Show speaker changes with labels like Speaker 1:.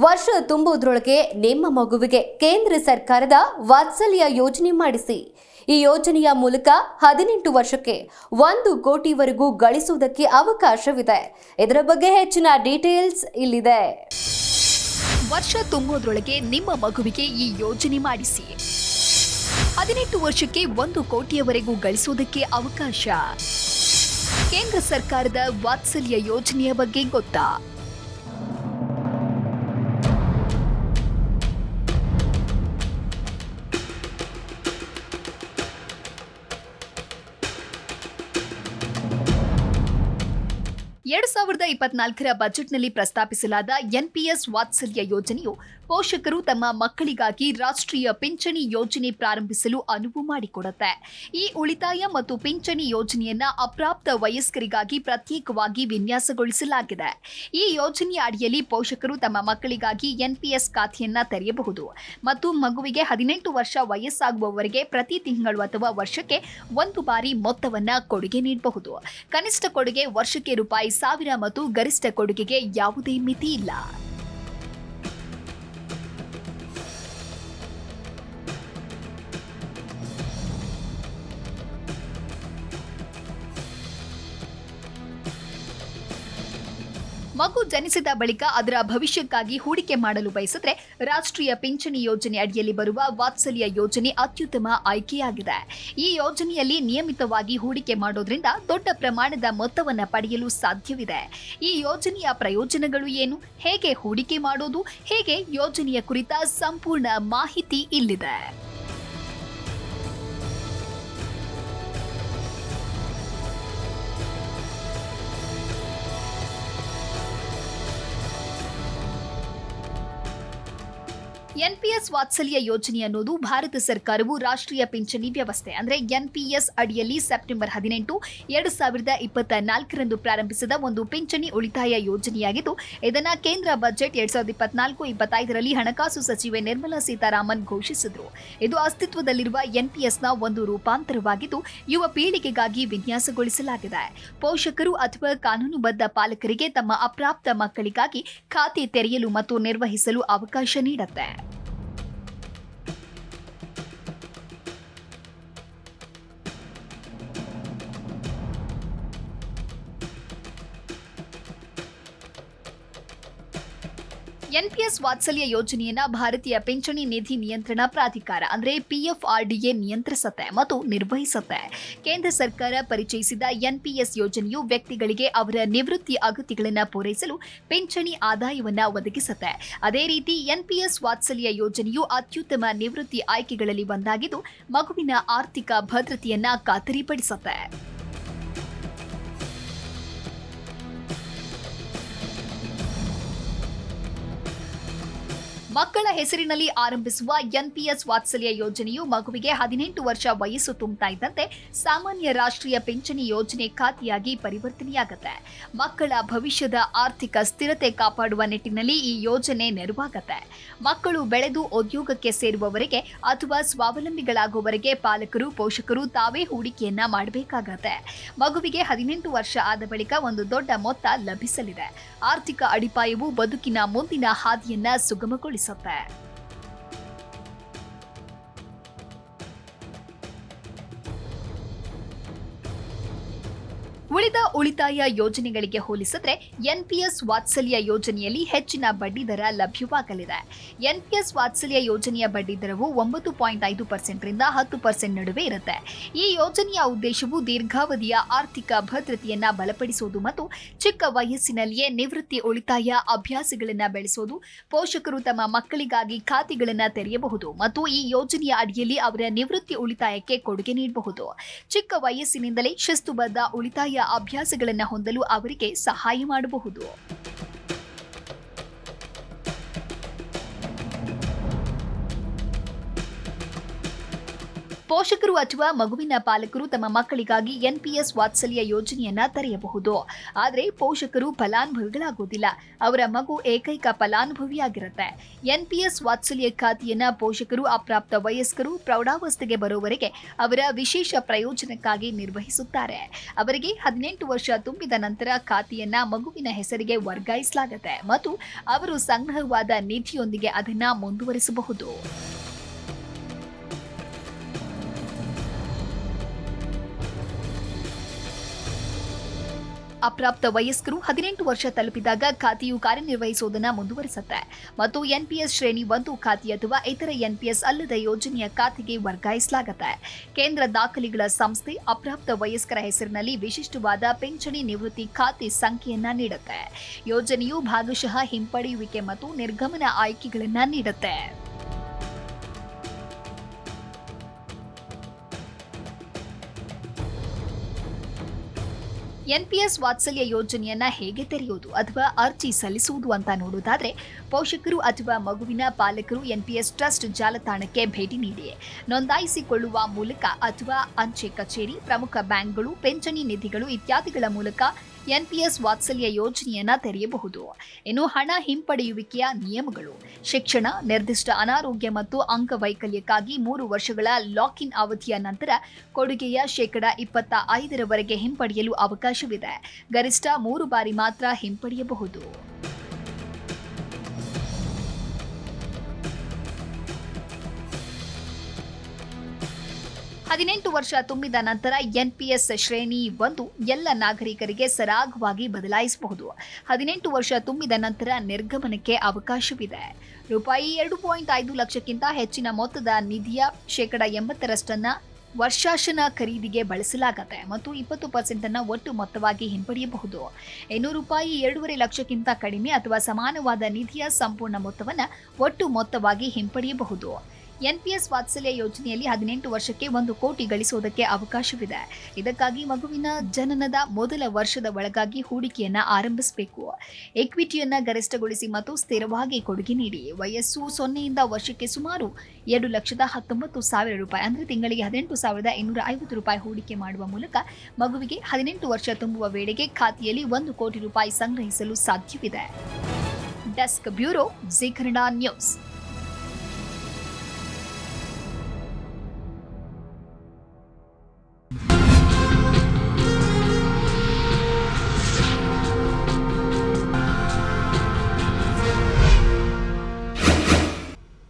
Speaker 1: ವರ್ಷ ತುಂಬುವುದರೊಳಗೆ ನಿಮ್ಮ ಮಗುವಿಗೆ ಕೇಂದ್ರ ಸರ್ಕಾರದ ವಾತ್ಸಲ್ಯ ಯೋಜನೆ ಮಾಡಿಸಿ. ಈ ಯೋಜನೆಯ ಮೂಲಕ ಹದಿನೆಂಟು ವರ್ಷಕ್ಕೆ ಒಂದು ಕೋಟಿವರೆಗೂ ಗಳಿಸುವುದಕ್ಕೆ ಅವಕಾಶವಿದೆ. ಇದರ ಬಗ್ಗೆ ಹೆಚ್ಚಿನ ಡೀಟೇಲ್ಸ್ ಇಲ್ಲಿದೆ.
Speaker 2: ವರ್ಷ ತುಂಬುವುದರೊಳಗೆ ನಿಮ್ಮ ಮಗುವಿಗೆ ಈ ಯೋಜನೆ ಮಾಡಿಸಿ. ಹದಿನೆಂಟು ವರ್ಷಕ್ಕೆ ಒಂದು ಕೋಟಿಯವರೆಗೂ ಗಳಿಸುವುದಕ್ಕೆ ಅವಕಾಶ. ಕೇಂದ್ರ ಸರ್ಕಾರದ ವಾತ್ಸಲ್ಯ ಯೋಜನೆಯ ಬಗ್ಗೆ ಗೊತ್ತಾ? ಎರಡು ಸಾವಿರದ ಇಪ್ಪತ್ನಾಲ್ಕರ ಬಜೆಟ್ನಲ್ಲಿ ಪ್ರಸ್ತಾಪಿಸಲಾದ ಎನ್ಪಿಎಸ್ ವಾತ್ಸಲ್ಯ ಯೋಜನೆಯು ಪೋಷಕರು ತಮ್ಮ ಮಕ್ಕಳಿಗಾಗಿ ರಾಷ್ಟ್ರೀಯ ಪಿಂಚಣಿ ಯೋಜನೆ ಪ್ರಾರಂಭಿಸಲು ಅನುವು ಮಾಡಿಕೊಡುತ್ತೆ. ಈ ಉಳಿತಾಯ ಮತ್ತು ಪಿಂಚಣಿ ಯೋಜನೆಯನ್ನ ಅಪ್ರಾಪ್ತ ವಯಸ್ಕರಿಗಾಗಿ ಪ್ರತ್ಯೇಕವಾಗಿ ವಿನ್ಯಾಸಗೊಳಿಸಲಾಗಿದೆ. ಈ ಯೋಜನೆಯ ಅಡಿಯಲ್ಲಿ ಪೋಷಕರು ತಮ್ಮ ಮಕ್ಕಳಿಗಾಗಿ ಎನ್ಪಿಎಸ್ ಖಾತೆಯನ್ನ ತೆರೆಯಬಹುದು ಮತ್ತು ಮಗುವಿಗೆ ಹದಿನೆಂಟು ವರ್ಷ ವಯಸ್ಸಾಗುವವರೆಗೆ ಪ್ರತಿ ತಿಂಗಳು ಅಥವಾ ವರ್ಷಕ್ಕೆ ಒಂದು ಬಾರಿ ಮೊತ್ತವನ್ನ ಕೊಡುಗೆ ನೀಡಬಹುದು. ಕನಿಷ್ಠ ಕೊಡುಗೆ ವರ್ಷಕ್ಕೆ ರೂಪಾಯಿ ಸಾವಿರ ಮತ್ತು ಗರಿಷ್ಠ ಕೊಡುಗೆಗೆ ಯಾವುದೇ ಮಿತಿ ಇಲ್ಲ. ಮಗು ಜನಿಸಿದ ಬಳಿಕ ಅದರ ಭವಿಷ್ಯಕ್ಕಾಗಿ ಹೂಡಿಕೆ ಮಾಡಲು ಬಯಸಿದ್ರೆ ರಾಷ್ಟ್ರೀಯ ಪಿಂಚಣಿ ಯೋಜನೆ ಅಡಿಯಲ್ಲಿ ಬರುವ ವಾತ್ಸಲ್ಯ ಯೋಜನೆ ಅತ್ಯುತ್ತಮ ಆಯ್ಕೆಯಾಗಿದೆ. ಈ ಯೋಜನೆಯಲ್ಲಿ ನಿಯಮಿತವಾಗಿ ಹೂಡಿಕೆ ಮಾಡೋದ್ರಿಂದ ದೊಡ್ಡ ಪ್ರಮಾಣದ ಮೊತ್ತವನ್ನು ಪಡೆಯಲು ಸಾಧ್ಯವಿದೆ. ಈ ಯೋಜನೆಯ ಪ್ರಯೋಜನಗಳು ಏನು? ಹೇಗೆ ಹೂಡಿಕೆ ಮಾಡೋದು? ಹೇಗೆ ಯೋಜನೆಯ ಕುರಿತ ಸಂಪೂರ್ಣ ಮಾಹಿತಿ ಇಲ್ಲಿದೆ. ಎನ್ಪಿಎಸ್ ವಾತ್ಸಲ್ಯ ಯೋಜನೆ ಅನ್ನೋದು ಭಾರತ ಸರ್ಕಾರವು ರಾಷ್ಟ್ರೀಯ ಪಿಂಚಣಿ ವ್ಯವಸ್ಥೆ, ಅಂದ್ರೆ ಎನ್ಪಿಎಸ್ ಅಡಿಯಲ್ಲಿ ಸೆಪ್ಟೆಂಬರ್ ಹದಿನೆಂಟು ಎರಡು ಸಾವಿರದ ಇಪ್ಪತ್ತ ನಾಲ್ಕರಂದು ಪ್ರಾರಂಭಿಸಿದ ಒಂದು ಪಿಂಚಣಿ ಉಳಿತಾಯ ಯೋಜನೆಯಾಗಿದ್ದು, ಇದನ್ನು ಕೇಂದ್ರ ಬಜೆಟ್ ಎರಡ್ ಸಾವಿರದ ಇಪ್ಪತ್ನಾಲ್ಕು ಇಪ್ಪತ್ತೈದರಲ್ಲಿ ಹಣಕಾಸು ಸಚಿವೆ ನಿರ್ಮಲಾ ಸೀತಾರಾಮನ್ ಘೋಷಿಸಿದರು. ಇದು ಅಸ್ತಿತ್ವದಲ್ಲಿರುವ ಎನ್ಪಿಎಸ್ನ ಒಂದು ರೂಪಾಂತರವಾಗಿದ್ದು, ಯುವ ಪೀಳಿಗೆಗಾಗಿ ವಿನ್ಯಾಸಗೊಳಿಸಲಾಗಿದೆ. ಪೋಷಕರು ಅಥವಾ ಕಾನೂನುಬದ್ಧ ಪಾಲಕರಿಗೆ ತಮ್ಮ ಅಪ್ರಾಪ್ತ ಮಕ್ಕಳಿಗಾಗಿ ಖಾತೆ ತೆರೆಯಲು ಮತ್ತು ನಿರ್ವಹಿಸಲು ಅವಕಾಶ ನೀಡುತ್ತೆ. ಎನ್ಪಿಎಸ್ ವಾತ್ಸಲ್ಯ ಯೋಜನೆಯನ್ನ ಭಾರತೀಯ ಪಿಂಚಣಿ ನಿಧಿ ನಿಯಂತ್ರಣ ಪ್ರಾಧಿಕಾರ, ಅಂದರೆ ಪಿಎಫ್ಆರ್ಡಿಎ ನಿಯಂತ್ರಿಸುತ್ತೆ ಮತ್ತು ನಿರ್ವಹಿಸುತ್ತೆ. ಕೇಂದ್ರ ಸರ್ಕಾರ ಪರಿಚಯಿಸಿದ ಎನ್ಪಿಎಸ್ ಯೋಜನೆಯು ವ್ಯಕ್ತಿಗಳಿಗೆ ಅವರ ನಿವೃತ್ತಿ ಅಗತ್ಯಗಳನ್ನು ಪೂರೈಸಲು ಪಿಂಚಣಿ ಆದಾಯವನ್ನು ಒದಗಿಸುತ್ತೆ. ಅದೇ ರೀತಿ ಎನ್ಪಿಎಸ್ ವಾತ್ಸಲ್ಯ ಯೋಜನೆಯು ಅತ್ಯುತ್ತಮ ನಿವೃತ್ತಿ ಆಯ್ಕೆಗಳಲ್ಲಿ ಒಂದಾಗಿದ್ದು, ಮಗುವಿನ ಆರ್ಥಿಕ ಭದ್ರತೆಯನ್ನ ಖಾತರಿಪಡಿಸುತ್ತೆ. ಮಕ್ಕಳ ಹೆಸರಿನಲ್ಲಿ ಆರಂಭಿಸುವ ಎನ್ಪಿಎಸ್ ವಾತ್ಸಲ್ಯ ಯೋಜನೆಯು ಮಗುವಿಗೆ ಹದಿನೆಂಟು ವರ್ಷ ವಯಸ್ಸು ತುಂಬುತ್ತಾ ಇದ್ದಂತೆ ಸಾಮಾನ್ಯ ರಾಷ್ಟ್ರೀಯ ಪಿಂಚಣಿ ಯೋಜನೆ ಖಾತೆಯಾಗಿ ಪರಿವರ್ತನೆಯಾಗುತ್ತೆ. ಮಕ್ಕಳ ಭವಿಷ್ಯದ ಆರ್ಥಿಕ ಸ್ಥಿರತೆ ಕಾಪಾಡುವ ನಿಟ್ಟಿನಲ್ಲಿ ಈ ಯೋಜನೆ ನೆರವಾಗತ್ತೆ. ಮಕ್ಕಳು ಬೆಳೆದು ಉದ್ಯೋಗಕ್ಕೆ ಸೇರುವವರೆಗೆ ಅಥವಾ ಸ್ವಾವಲಂಬಿಗಳಾಗುವವರೆಗೆ ಪಾಲಕರು, ಪೋಷಕರು ತಾವೇ ಹೂಡಿಕೆಯನ್ನ ಮಾಡಬೇಕಾಗತ್ತೆ. ಮಗುವಿಗೆ ಹದಿನೆಂಟು ವರ್ಷ ಆದ ಬಳಿಕ ಒಂದು ದೊಡ್ಡ ಮೊತ್ತ ಲಭಿಸಲಿದೆ. ಆರ್ಥಿಕ ಅಡಿಪಾಯವು ಬದುಕಿನ ಮುಂದಿನ ಹಾದಿಯನ್ನ piece of. ಉಳಿದ ಉಳಿತಾಯ ಯೋಜನೆಗಳಿಗೆ ಹೋಲಿಸಿದ್ರೆ ಎನ್ಪಿಎಸ್ ವಾತ್ಸಲ್ಯ ಯೋಜನೆಯಲ್ಲಿ ಹೆಚ್ಚಿನ ಬಡ್ಡಿ ದರ ಲಭ್ಯವಾಗಲಿದೆ. ಎನ್ಪಿಎಸ್ ವಾತ್ಸಲ್ಯ ಯೋಜನೆಯ ಬಡ್ಡಿ ದರವು ಒಂಬತ್ತು ಪಾಯಿಂಟ್ ಐದು ಪರ್ಸೆಂಟ್ರಿಂದ ಹತ್ತು ಪರ್ಸೆಂಟ್ ನಡುವೆ ಇರುತ್ತೆ. ಈ ಯೋಜನೆಯ ಉದ್ದೇಶವು ದೀರ್ಘಾವಧಿಯ ಆರ್ಥಿಕ ಭದ್ರತೆಯನ್ನ ಬಲಪಡಿಸುವುದು ಮತ್ತು ಚಿಕ್ಕ ವಯಸ್ಸಿನಲ್ಲಿಯೇ ನಿವೃತ್ತಿ ಉಳಿತಾಯ ಅಭ್ಯಾಸಗಳನ್ನು ಬೆಳೆಸೋದು, ಪೋಷಕರು ತಮ್ಮ ಮಕ್ಕಳಿಗಾಗಿ ಖಾತೆಗಳನ್ನು ತೆರೆಯಬಹುದು ಮತ್ತು ಈ ಯೋಜನೆಯ ಅಡಿಯಲ್ಲಿ ಅವರ ನಿವೃತ್ತಿ ಉಳಿತಾಯಕ್ಕೆ ಕೊಡುಗೆ ನೀಡಬಹುದು. ಚಿಕ್ಕ ವಯಸ್ಸಿನಿಂದಲೇ ಶಿಸ್ತುಬದ್ಧ ಉಳಿತಾಯ ಅಭ್ಯಾಸಗಳನ್ನು ಹೊಂದಲು ಅವರಿಗೆ ಸಹಾಯ ಮಾಡಬಹುದು. ಪೋಷಕರು ಅಥವಾ ಮಗುವಿನ ಪಾಲಕರು ತಮ್ಮ ಮಕ್ಕಳಿಗಾಗಿ ಎನ್ಪಿಎಸ್ ವಾತ್ಸಲ್ಯ ಯೋಜನೆಯನ್ನ ತೆರೆಯಬಹುದು. ಆದರೆ ಪೋಷಕರು ಫಲಾನುಭವಿಗಳಾಗುವುದಿಲ್ಲ ಅವರ ಮಗು ಏಕೈಕ ಫಲಾನುಭವಿಯಾಗಿರುತ್ತೆ. ಎನ್ಪಿಎಸ್ ವಾತ್ಸಲ್ಯ ಖಾತೆಯನ್ನ ಪೋಷಕರು, ಅಪ್ರಾಪ್ತ ವಯಸ್ಕರು, ಪ್ರೌಢಾವಸ್ಥೆಗೆ ಬರುವವರೆಗೆ ಅವರ ವಿಶೇಷ ಪ್ರಯೋಜನಕ್ಕಾಗಿ ನಿರ್ವಹಿಸುತ್ತಾರೆ. ಅವರಿಗೆ ಹದಿನೆಂಟು ವರ್ಷ ತುಂಬಿದ ನಂತರ ಖಾತೆಯನ್ನ ಮಗುವಿನ ಹೆಸರಿಗೆ ವರ್ಗಾಯಿಸಲಾಗುತ್ತೆ. ಮತ್ತು ಅವರು ಸಂಗ್ರಹವಾದ ನಿಧಿಯೊಂದಿಗೆ ಅದನ್ನ ಮುಂದುವರಿಸಬಹುದು. ಅಪ್ರಾಪ್ತ ವಯಸ್ಕರು ಹದಿನೆಂಟು ವರ್ಷ ತಲುಪಿದಾಗ ಖಾತೆಯು ಕಾರ್ಯನಿರ್ವಹಿಸುವುದನ್ನು ಮುಂದುವರಿಸುತ್ತೆ. ಮತ್ತು ಎನ್ಪಿಎಸ್ ಶ್ರೇಣಿ ಒಂದು ಖಾತೆ ಅಥವಾ ಇತರ ಎನ್ಪಿಎಸ್ ಅಲ್ಲದ ಯೋಜನೆಯ ಖಾತೆಗೆ ವರ್ಗಾಯಿಸಲಾಗುತ್ತೆ. ಕೇಂದ್ರ ದಾಖಲೆಗಳ ಸಂಸ್ಥೆ ಅಪ್ರಾಪ್ತ ವಯಸ್ಕರ ಹೆಸರಿನಲ್ಲಿ ವಿಶಿಷ್ಟವಾದ ಪಿಂಚಣಿ ನಿವೃತ್ತಿ ಖಾತೆ ಸಂಖ್ಯೆಯನ್ನ ನೀಡುತ್ತೆ. ಯೋಜನೆಯು ಭಾಗಶಃ ಹಿಂಪಡೆಯುವಿಕೆ ಮತ್ತು ನಿರ್ಗಮನ ಆಯ್ಕೆಗಳನ್ನು ನೀಡುತ್ತೆ. ಎನ್ಪಿಎಸ್ ವಾತ್ಸಲ್ಯ ಯೋಜನೆಯನ್ನ ಹೇಗೆ ತೆರೆಯುವುದು ಅಥವಾ ಅರ್ಜಿ ಸಲ್ಲಿಸುವುದು ಅಂತ ನೋಡುವುದಾದ್ರೆ ಪೋಷಕರು ಅಥವಾ ಮಗುವಿನ ಪಾಲಕರು ಎನ್ಪಿಎಸ್ ಟ್ರಸ್ಟ್ ಜಾಲತಾಣಕ್ಕೆ ಭೇಟಿ ನೀಡಿ. ನೋಂದಾಯಿಸಿಕೊಳ್ಳುವ ಮೂಲಕ ಅಥವಾ ಅಂಚೆ ಕಚೇರಿ, ಪ್ರಮುಖ ಬ್ಯಾಂಕ್ಗಳು, ಪಿಂಚಣಿ ನಿಧಿಗಳು ಇತ್ಯಾದಿಗಳ ಮೂಲಕ ಎನ್ಪಿಎಸ್ ವಾತ್ಸಲ್ಯ ಯೋಜನೆಯನ್ನ ತೆರೆಯಬಹುದು. ಇನ್ನು ಹಣ ಹಿಂಪಡೆಯುವಿಕೆಯ ನಿಯಮಗಳು. ಶಿಕ್ಷಣ, ನಿರ್ದಿಷ್ಟ ಅನಾರೋಗ್ಯ ಮತ್ತು ಅಂಗವೈಕಲ್ಯಕ್ಕಾಗಿ ಮೂರು ವರ್ಷಗಳ ಲಾಕ್ ಇನ್ ಅವಧಿಯ ನಂತರ ಕೊಡುಗೆಯ ಶೇಕಡ ಇಪ್ಪತ್ತ ಐದರವರೆಗೆ ಹಿಂಪಡೆಯಲು ಅವಕಾಶವಿದೆ. ಗರಿಷ್ಠ ಮೂರು ಬಾರಿ ಮಾತ್ರ ಹಿಂಪಡೆಯಬಹುದು. ಹದಿನೆಂಟು ವರ್ಷ ತುಂಬಿದ ನಂತರ ಎನ್ಪಿಎಸ್ ಶ್ರೇಣಿ ಒಂದು ಎಲ್ಲ ನಾಗರಿಕರಿಗೆ ಸರಾಗವಾಗಿ ಬದಲಾಯಿಸಬಹುದು. ಹದಿನೆಂಟು ವರ್ಷ ತುಂಬಿದ ನಂತರ ನಿರ್ಗಮನಕ್ಕೆ ಅವಕಾಶವಿದೆ. ರೂಪಾಯಿ ಎರಡು ಪಾಯಿಂಟ್ ಐದು ಲಕ್ಷಕ್ಕಿಂತ ಹೆಚ್ಚಿನ ಮೊತ್ತದ ನಿಧಿಯ ಶೇಕಡ ಎಂಬತ್ತರಷ್ಟನ್ನ ವರ್ಷಾಶನ ಖರೀದಿಗೆ ಬಳಸಲಾಗುತ್ತೆ ಮತ್ತು ಇಪ್ಪತ್ತು ಪರ್ಸೆಂಟ್ ಅನ್ನು ಒಟ್ಟು ಮೊತ್ತವಾಗಿ ಹಿಂಪಡೆಯಬಹುದು. ಇನ್ನು ರೂಪಾಯಿ ಎರಡೂವರೆ ಲಕ್ಷಕ್ಕಿಂತ ಕಡಿಮೆ ಅಥವಾ ಸಮಾನವಾದ ನಿಧಿಯ ಸಂಪೂರ್ಣ ಮೊತ್ತವನ್ನು ಒಟ್ಟು ಮೊತ್ತವಾಗಿ ಹಿಂಪಡೆಯಬಹುದು. ಎನ್ಪಿಎಸ್ ವಾತ್ಸಲ್ಯ ಯೋಜನೆಯಲ್ಲಿ ಹದಿನೆಂಟು ವರ್ಷಕ್ಕೆ ಒಂದು ಕೋಟಿ ಗಳಿಸುವುದಕ್ಕೆ ಅವಕಾಶವಿದೆ. ಇದಕ್ಕಾಗಿ ಮಗುವಿನ ಜನನದ ಮೊದಲ ವರ್ಷದ ಒಳಗಾಗಿ ಹೂಡಿಕೆಯನ್ನ ಆರಂಭಿಸಬೇಕು. ಎಕ್ವಿಟಿಯನ್ನ ಗರಿಷ್ಠಗೊಳಿಸಿ ಮತ್ತು ಸ್ಥಿರವಾಗಿ ಕೊಡುಗೆ ನೀಡಿ. ವಯಸ್ಸು ಸೊನ್ನೆಯಿಂದ ವರ್ಷಕ್ಕೆ ಸುಮಾರು ಎರಡು ಲಕ್ಷದ ಹತ್ತೊಂಬತ್ತು ಸಾವಿರ ರೂಪಾಯಿ ಅಂದರೆ ತಿಂಗಳಿಗೆ ಹದಿನೆಂಟು ಸಾವಿರದ ಇನ್ನೂರ ಐವತ್ತು ರೂಪಾಯಿ ಹೂಡಿಕೆ ಮಾಡುವ ಮೂಲಕ ಮಗುವಿಗೆ ಹದಿನೆಂಟು ವರ್ಷ ತುಂಬುವ ವೇಳೆಗೆ ಖಾತೆಯಲ್ಲಿ ಒಂದು ಕೋಟಿ ರೂಪಾಯಿ ಸಂಗ್ರಹಿಸಲು ಸಾಧ್ಯವಿದೆ. Desk bureau Zee News.